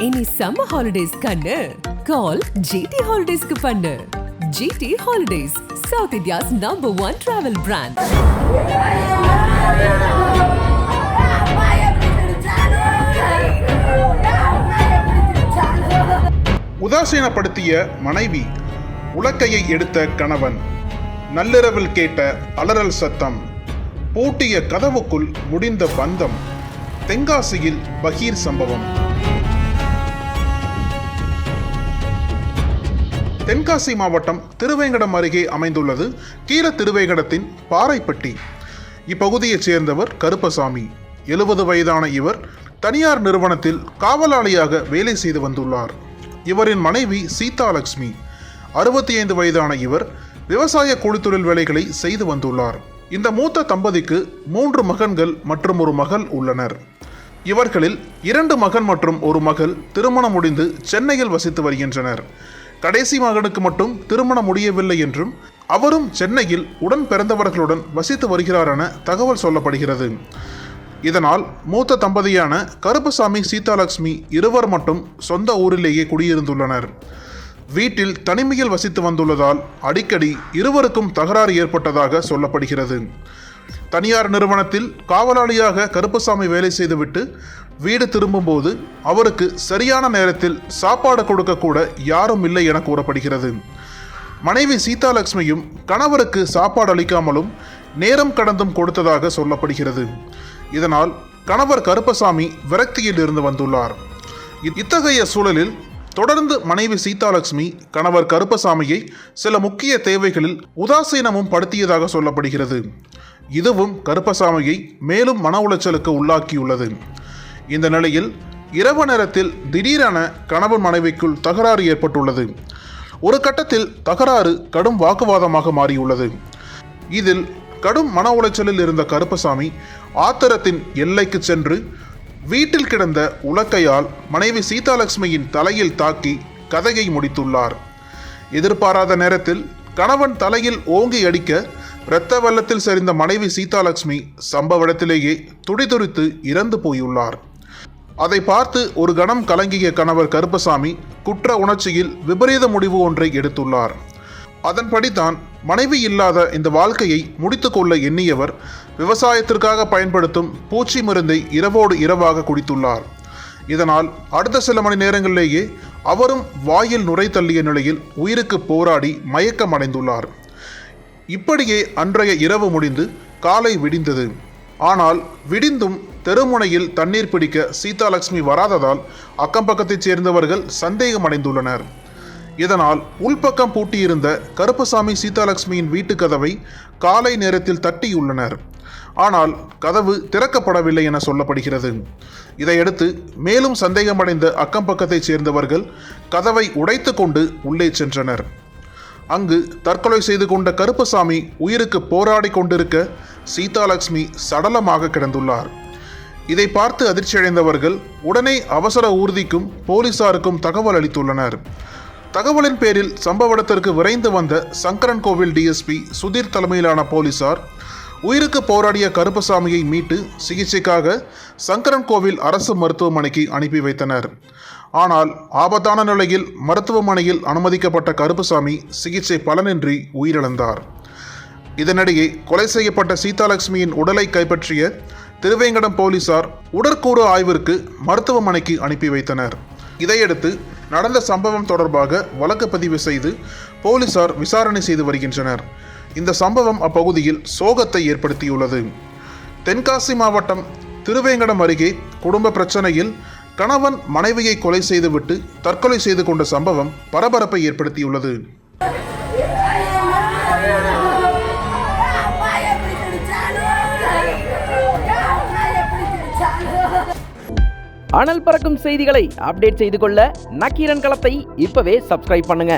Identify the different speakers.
Speaker 1: இனி summer holidays கண்ணு. கால் GT ஹாலிடேஸ்க்கு பண்ணு. GT holidays south India's number one travel brand
Speaker 2: உதாசீனப்படுத்திய மனைவி உலக்கையை எடுத்த கணவன் நள்ளிரவில் கேட்ட அலறல் சத்தம் பூட்டிய கதவுக்குள் முடிந்த பந்தம் தென்காசியில் பகீர் சம்பவம். தென்காசி மாவட்டம் திருவேங்கடம் அருகே அமைந்துள்ளது கீழ திருவேங்கடத்தின் பாறைப்பட்டி. இப்பகுதியைச் சேர்ந்தவர் கருப்பசாமி. எழுபது வயதான இவர் தனியார் நிறுவனத்தில் காவலாளியாக வேலை செய்து வந்துள்ளார். இவரின் மனைவி சீதாலட்சுமி அறுபத்தி ஐந்து வயதான இவர் விவசாய கூலித்தொழில் வேலைகளை செய்து வந்துள்ளார். இந்த மூத்த தம்பதிக்கு மூன்று மகன்கள் மற்றும் ஒரு மகள் உள்ளனர். இவர்களில் இரண்டு மகன் மற்றும் ஒரு மகள் திருமணம் முடிந்து சென்னையில் வசித்து வருகின்றனர். கடைசி மகனுக்கு மட்டும் திருமணம் முடியவில்லை என்றும் அவரும் சென்னையில் உடன் பிறந்தவர்களுடன் வசித்து வருகிறார் என தகவல் சொல்லப்படுகிறது. இதனால் மூத்த தம்பதியான கருப்பசாமி சீதாலட்சுமி இருவர் மட்டும் சொந்த ஊரிலேயே குடியிருந்துள்ளனர். வீட்டில் தனிமையில் வசித்து வந்துள்ளதால் அடிக்கடி இருவருக்கும் தகராறு ஏற்பட்டதாக சொல்லப்படுகிறது. தனியார் நிறுவனத்தில் காவலாளியாக கருப்பசாமி வேலை செய்துவிட்டு வீடு திரும்பும்போது அவருக்கு சரியான நேரத்தில் சாப்பாடு கொடுக்க கூட யாரும் இல்லை என கூறப்படுகிறது. மனைவி சீதாலட்சுமியும் கணவருக்கு சாப்பாடு அளிக்காமலும் நேரம் கடந்தும் கொடுத்ததாக சொல்லப்படுகிறது. இதனால் கணவர் கருப்பசாமி விரக்தியில் இருந்து வந்துள்ளார். இத்தகைய சூழலில் தொடர்ந்து மனைவி சீதாலட்சுமி கணவர் கருப்பசாமியை சில முக்கிய தேவைகளில் உதாசீனமும் படுத்தியதாக சொல்லப்படுகிறது. இதுவும் கருப்பசாமியை மேலும் மன உளைச்சலுக்கு உள்ளாக்கியுள்ளது. இந்த நிலையில் இரவு நேரத்தில் திடீரென கணவன் மனைவிக்குள் தகராறு ஏற்பட்டுள்ளது. ஒரு கட்டத்தில் தகராறு கடும் வாக்குவாதமாக மாறியுள்ளது. இதில் கடும் மன உளைச்சலில் இருந்த கருப்பசாமி ஆத்திரத்தின் எல்லைக்கு சென்று வீட்டில் கிடந்த உலக்கையால் மனைவி சீதாலட்சுமியின் தலையில் தாக்கி கதையை முடித்துள்ளார். எதிர்பாராத நேரத்தில் கணவன் தலையில் ஓங்கி அடிக்க இரத்த வெள்ளத்தில் சரிந்த மனைவி சீதாலட்சுமி சம்பவ இடத்திலேயே துடிதுடித்து இறந்து போயுள்ளார். அதை பார்த்து ஒரு கணம் கலங்கிய கணவர் கருப்பசாமி குற்ற உணர்ச்சியில் விபரீத முடிவு ஒன்றை எடுத்துள்ளார். அதன்படி தான் மனைவி இல்லாத இந்த வாழ்க்கையை முடித்துக்கொள்ள எண்ணியவர் விவசாயத்திற்காக பயன்படுத்தும் பூச்சி மருந்தை இரவோடு இரவாக குடித்துள்ளார். இதனால் அடுத்த சில மணி நேரங்களிலேயே அவரும் வாயில் நுரை தள்ளிய நிலையில் உயிருக்கு போராடி மயக்கமடைந்துள்ளார். இப்படியே அன்றைய இரவு முடிந்து காலை விடிந்தது. ஆனால் விடிந்தும் தெருமுனையில் தண்ணீர் பிடிக்க சீதாலட்சுமி வராததால் அக்கம்பக்கத்தைச் சேர்ந்தவர்கள் சந்தேகமடைந்துள்ளனர். இதனால் உள்பக்கம் பூட்டியிருந்த கருப்பசாமி சீதாலட்சுமியின் வீட்டு கதவை காலை நேரத்தில் தட்டியுள்ளனர். ஆனால் கதவு திறக்கப்படவில்லை என சொல்லப்படுகிறது. இதையடுத்து மேலும் சந்தேகமடைந்த அக்கம்பக்கத்தைச் சேர்ந்தவர்கள் கதவை உடைத்து கொண்டு உள்ளே சென்றனர். அங்கு தற்கொலை செய்து கொண்ட கருப்பசாமி உயிருக்கு போராடி கொண்டிருக்க சீதாலட்சுமி சடலமாக கிடந்துள்ளார். இதை பார்த்து அதிர்ச்சியடைந்தவர்கள் உடனே அவசர ஊர்திக்கும் போலீசாருக்கும் தகவல் அளித்துள்ளனர். தகவலின் பேரில் சம்பவ இடத்திற்கு விரைந்து வந்த சங்கரன் கோவில் டிஎஸ்பி சுதீர் தலைமையிலான போலீசார் உயிருக்கு போராடிய கருப்பசாமியை மீட்டு சிகிச்சைக்காக சங்கரன் கோவில் அரசு மருத்துவமனைக்கு அனுப்பி வைத்தனர். ஆனால் ஆபத்தான நிலையில் மருத்துவமனையில் அனுமதிக்கப்பட்ட கருப்புசாமி சிகிச்சை பலனின்றி உயிரிழந்தார். இதனிடையே கொலை செய்யப்பட்ட சீதாலட்சுமியின் உடலை கைப்பற்றிய திருவேங்கடம் போலீசார் உடற்கூறு ஆய்விற்கு மருத்துவமனைக்கு அனுப்பி வைத்தனர். இதையடுத்து நடந்த சம்பவம் தொடர்பாக வழக்கு பதிவு செய்து போலீசார் விசாரணை செய்து வருகின்றனர். இந்த சம்பவம் அப்பகுதியில் சோகத்தை ஏற்படுத்தியுள்ளது. தென்காசி மாவட்டம் திருவேங்கடம் அருகே குடும்ப பிரச்சனையில் கணவன் மனைவியை கொலை செய்துவிட்டு தற்கொலை செய்து கொண்ட சம்பவம் பரபரப்பை ஏற்படுத்தியுள்ளது.
Speaker 3: அனல் பறக்கும் செய்திகளை அப்டேட் செய்து கொள்ள நக்கீரன் களத்தை இப்பவே சப்ஸ்கிரைப் பண்ணுங்க.